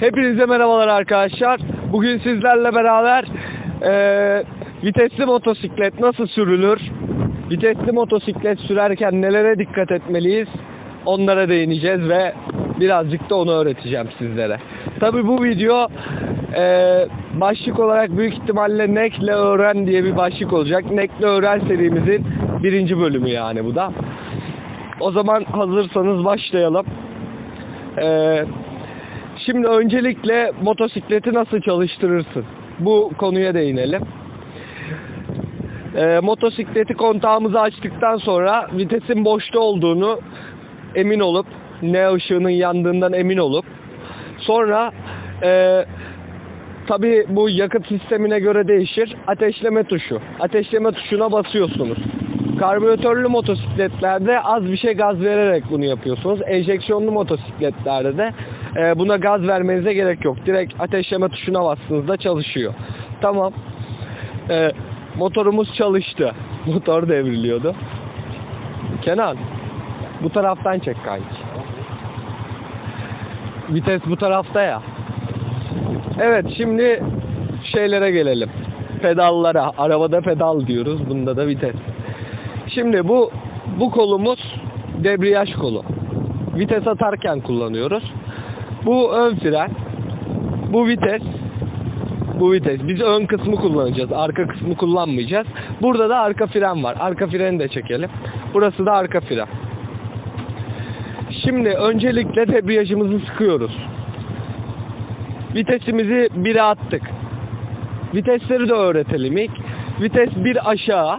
Hepinize merhabalar arkadaşlar. Bugün sizlerle beraber eee, vitesli motosiklet nasıl sürülür? Vitesli motosiklet sürerken nelere dikkat etmeliyiz? Onlara değineceğiz ve birazcık da onu öğreteceğim sizlere. Tabi bu video eee, başlık olarak büyük ihtimalle Nek'le Öğren diye bir başlık olacak. Nek'le Öğren serimizin birinci bölümü yani bu da. O zaman hazırsanız başlayalım. Eee Şimdi öncelikle motosikleti nasıl çalıştırırsın? Bu konuya değinelim. Ee, motosikleti kontağımızı açtıktan sonra vitesin boşta olduğunu emin olup ne ışığının yandığından emin olup sonra e, tabi bu yakıt sistemine göre değişir. Ateşleme tuşu. Ateşleme tuşuna basıyorsunuz. Karbüratörlü motosikletlerde az bir şey gaz vererek bunu yapıyorsunuz. Enjeksiyonlu motosikletlerde de e, buna gaz vermenize gerek yok. Direkt ateşleme tuşuna bastığınızda çalışıyor. Tamam. E, motorumuz çalıştı. Motor devriliyordu. Kenan, bu taraftan çek kanki. Vites bu tarafta ya. Evet, şimdi şeylere gelelim. Pedallara. Arabada pedal diyoruz. Bunda da vites. Şimdi bu bu kolumuz debriyaj kolu. Vites atarken kullanıyoruz. Bu ön fren. Bu vites. Bu vites. Biz ön kısmı kullanacağız. Arka kısmı kullanmayacağız. Burada da arka fren var. Arka freni de çekelim. Burası da arka fren. Şimdi öncelikle debriyajımızı sıkıyoruz. Vitesimizi 1'e attık. Vitesleri de öğretelim ilk. Vites bir aşağı.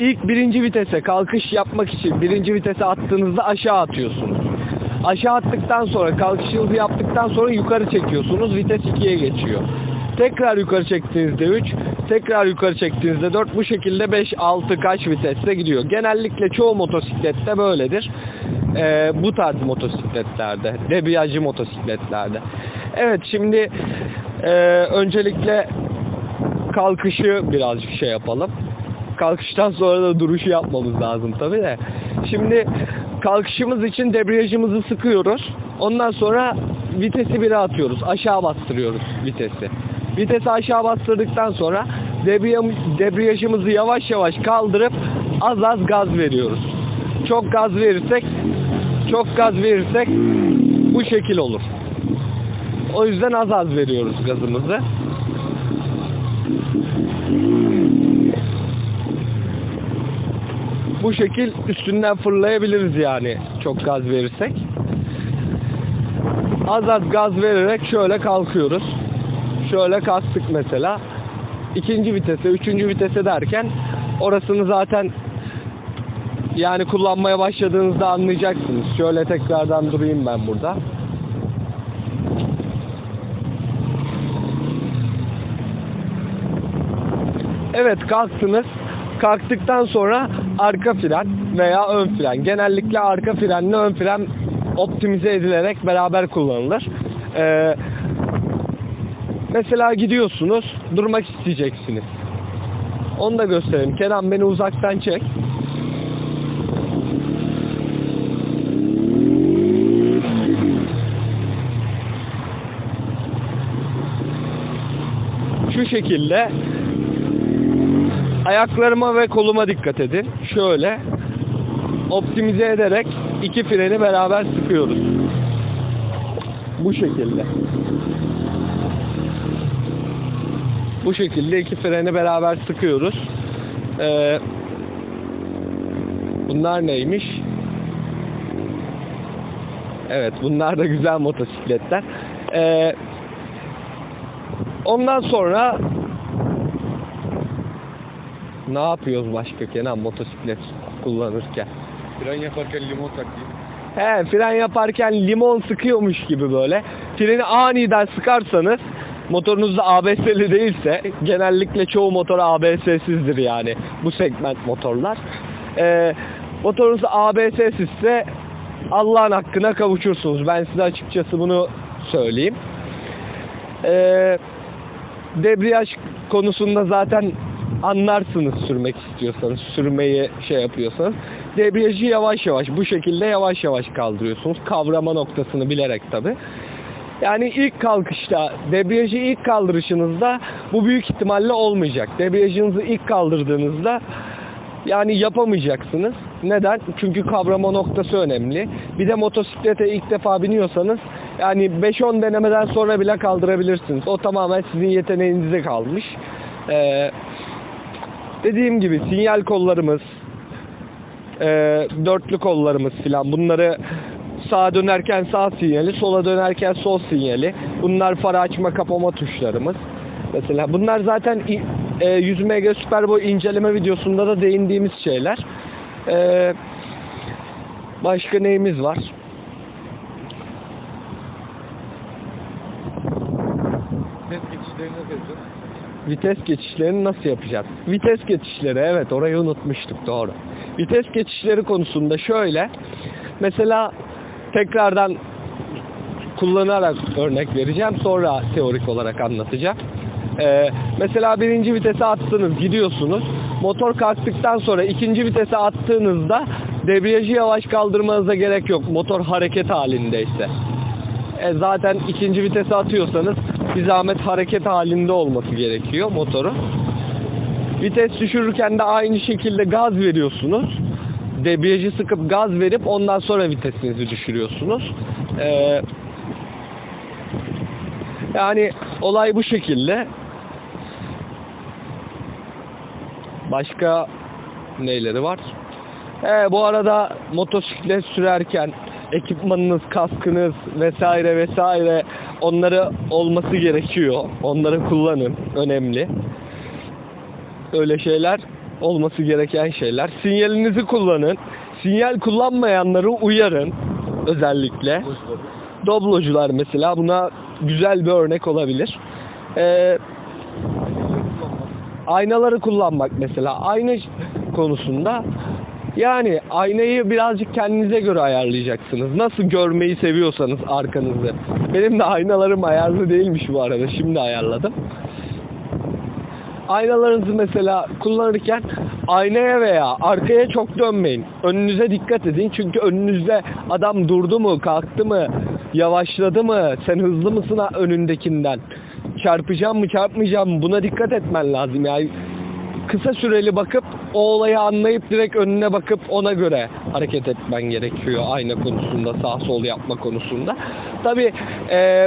İlk birinci vitese kalkış yapmak için birinci vitese attığınızda aşağı atıyorsunuz. Aşağı attıktan sonra kalkışınızı yaptıktan sonra yukarı çekiyorsunuz. Vites 2'ye geçiyor. Tekrar yukarı çektiğinizde 3, tekrar yukarı çektiğinizde 4 bu şekilde 5, 6 kaç viteste gidiyor. Genellikle çoğu motosiklette böyledir. Ee, bu tarz motosikletlerde, debriyajlı motosikletlerde. Evet şimdi e, öncelikle kalkışı birazcık şey yapalım. Kalkıştan sonra da duruşu yapmamız lazım tabi de. Şimdi kalkışımız için debriyajımızı sıkıyoruz. Ondan sonra vitesi bire atıyoruz. Aşağı bastırıyoruz vitesi. Vitesi aşağı bastırdıktan sonra debriya- debriyajımızı yavaş yavaş kaldırıp az az gaz veriyoruz. Çok gaz verirsek çok gaz verirsek bu şekil olur. O yüzden az az veriyoruz gazımızı. Bu şekil üstünden fırlayabiliriz yani çok gaz verirsek. Az az gaz vererek şöyle kalkıyoruz. Şöyle kalktık mesela. İkinci vitese, üçüncü vitese derken orasını zaten yani kullanmaya başladığınızda anlayacaksınız. Şöyle tekrardan durayım ben burada. Evet kalktınız. Kalktıktan sonra arka fren veya ön fren. Genellikle arka frenle ön fren optimize edilerek beraber kullanılır. Ee, mesela gidiyorsunuz, durmak isteyeceksiniz. Onu da göstereyim. Kenan beni uzaktan çek. Şu şekilde ayaklarıma ve koluma dikkat edin. Şöyle optimize ederek iki freni beraber sıkıyoruz. Bu şekilde. Bu şekilde iki freni beraber sıkıyoruz. Ee, bunlar neymiş? Evet bunlar da güzel motosikletler. Ee, ondan sonra ne yapıyoruz başka Kenan motosiklet kullanırken? Fren yaparken limon takayım. He fren yaparken limon sıkıyormuş gibi böyle. Freni aniden sıkarsanız motorunuzda ABS'li değilse genellikle çoğu motor ABS'sizdir yani bu segment motorlar. Ee, motorunuz ABS'sizse Allah'ın hakkına kavuşursunuz. Ben size açıkçası bunu söyleyeyim. Ee, debriyaj konusunda zaten anlarsınız sürmek istiyorsanız, sürmeyi şey yapıyorsanız. Debriyajı yavaş yavaş bu şekilde yavaş yavaş kaldırıyorsunuz. Kavrama noktasını bilerek tabi. Yani ilk kalkışta, debriyajı ilk kaldırışınızda bu büyük ihtimalle olmayacak. Debriyajınızı ilk kaldırdığınızda yani yapamayacaksınız. Neden? Çünkü kavrama noktası önemli. Bir de motosiklete ilk defa biniyorsanız yani 5-10 denemeden sonra bile kaldırabilirsiniz. O tamamen sizin yeteneğinize kalmış. Ee, dediğim gibi sinyal kollarımız, e, dörtlü kollarımız filan bunları sağa dönerken sağ sinyali, sola dönerken sol sinyali. Bunlar far açma kapama tuşlarımız. Mesela bunlar zaten e, 100 MG Superboy inceleme videosunda da değindiğimiz şeyler. E, başka neyimiz var? Nasıl yapacağız? Vites geçişlerini nasıl yapacağız? Vites geçişleri evet orayı unutmuştuk doğru. Vites geçişleri konusunda şöyle mesela tekrardan kullanarak örnek vereceğim sonra teorik olarak anlatacağım. Ee, mesela birinci vitese attınız gidiyorsunuz. Motor kalktıktan sonra ikinci vitese attığınızda debriyajı yavaş kaldırmanıza gerek yok. Motor hareket halindeyse. E, zaten ikinci vitese atıyorsanız bir zahmet hareket halinde olması gerekiyor motoru. Vites düşürürken de aynı şekilde gaz veriyorsunuz. Debriyajı sıkıp gaz verip ondan sonra vitesinizi düşürüyorsunuz. E, yani olay bu şekilde. Başka neyleri var? He, bu arada motosiklet sürerken ekipmanınız, kaskınız vesaire vesaire onları olması gerekiyor. Onları kullanın. Önemli. Öyle şeyler olması gereken şeyler. Sinyalinizi kullanın. Sinyal kullanmayanları uyarın. Özellikle. Doblocular mesela buna güzel bir örnek olabilir. Ee, aynaları kullanmak mesela ayna konusunda yani aynayı birazcık kendinize göre ayarlayacaksınız. Nasıl görmeyi seviyorsanız arkanızı. Benim de aynalarım ayarlı değilmiş bu arada. Şimdi ayarladım. Aynalarınızı mesela kullanırken aynaya veya arkaya çok dönmeyin. Önünüze dikkat edin. Çünkü önünüzde adam durdu mu, kalktı mı, yavaşladı mı, sen hızlı mısın ha önündekinden? Çarpacağım mı, çarpmayacağım mı? Buna dikkat etmen lazım. Yani kısa süreli bakıp o olayı anlayıp direkt önüne bakıp ona göre hareket etmen gerekiyor ayna konusunda sağ sol yapma konusunda. Tabi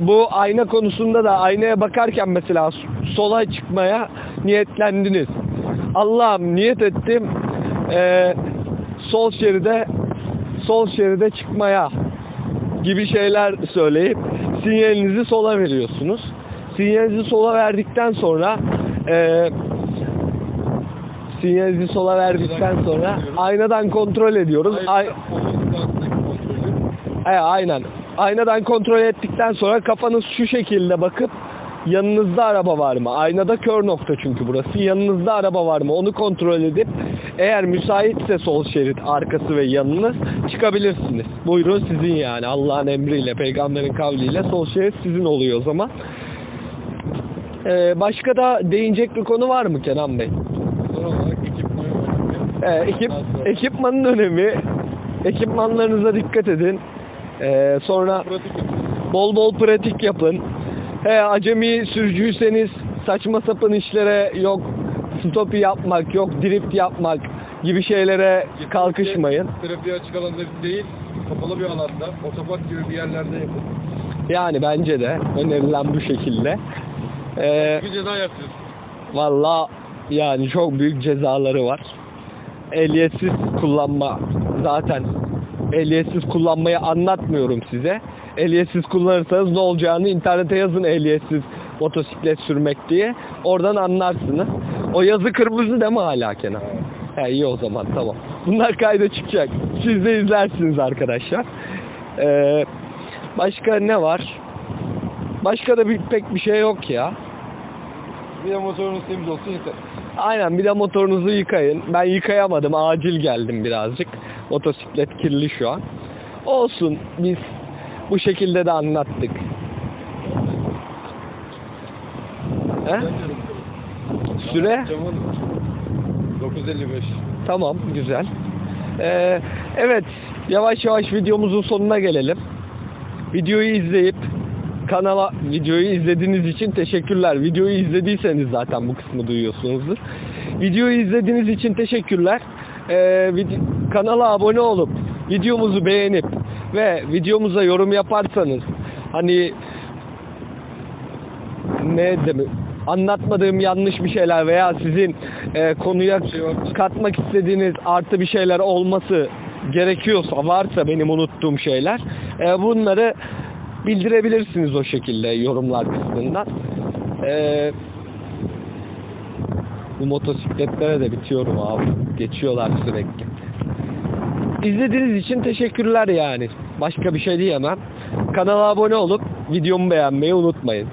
bu ayna konusunda da aynaya bakarken mesela sola çıkmaya niyetlendiniz. Allah'ım niyet ettim e, sol şeride sol şeride çıkmaya gibi şeyler söyleyip sinyalinizi sola veriyorsunuz. Sinyalinizi sola verdikten sonra e, sinyalinizi sola verdikten sonra aynadan kontrol ediyoruz. Ay, He, aynen. Aynadan kontrol ettikten sonra kafanız şu şekilde bakıp yanınızda araba var mı? Aynada kör nokta çünkü burası. Yanınızda araba var mı? Onu kontrol edip eğer müsaitse sol şerit arkası ve yanınız çıkabilirsiniz. Buyurun sizin yani Allah'ın emriyle, peygamberin kavliyle sol şerit sizin oluyor o zaman. Ee, başka da değinecek bir konu var mı Kenan Bey? Son olarak ekipmanın önemi. Ee, ekip, ekipmanın önemi, ekipmanlarınıza dikkat edin. Ee, sonra bol bol pratik yapın. He, acemi sürücüyseniz saçma sapan işlere yok stopi yapmak, yok drift yapmak gibi şeylere kalkışmayın. Trafiğe açık alanda değil, kapalı bir alanda, otopark gibi bir yerlerde yapın. Yani bence de önerilen bu şekilde. Ee, Bir ceza yapıyoruz. Valla yani çok büyük cezaları var. Ehliyetsiz kullanma zaten ehliyetsiz kullanmayı anlatmıyorum size. Ehliyetsiz kullanırsanız ne olacağını internete yazın ehliyetsiz motosiklet sürmek diye. Oradan anlarsınız. O yazı kırmızı değil mi hala Kenan? He iyi o zaman tamam. Bunlar kayda çıkacak. Siz de izlersiniz arkadaşlar. Ee, başka ne var? Başka da bir, pek bir şey yok ya. Bir de motorunuz temiz olsun yeter. Aynen bir de motorunuzu yıkayın. Ben yıkayamadım. Acil geldim birazcık. Motosiklet kirli şu an. Olsun biz bu şekilde de anlattık. He? Süre? Camın 955. Tamam güzel. Ee, evet yavaş yavaş videomuzun sonuna gelelim. Videoyu izleyip kanala videoyu izlediğiniz için teşekkürler. Videoyu izlediyseniz zaten bu kısmı duyuyorsunuzdur. Videoyu izlediğiniz için teşekkürler. Ee, kanala abone olup videomuzu beğenip ve videomuza yorum yaparsanız hani ne demek anlatmadığım yanlış bir şeyler veya sizin e, konuya katmak istediğiniz artı bir şeyler olması gerekiyorsa varsa benim unuttuğum şeyler e, bunları bildirebilirsiniz o şekilde yorumlar kısmından. E, bu motosikletlere de bitiyorum abi. Geçiyorlar sürekli. İzlediğiniz için teşekkürler yani. Başka bir şey diyemem. Kanala abone olup videomu beğenmeyi unutmayın.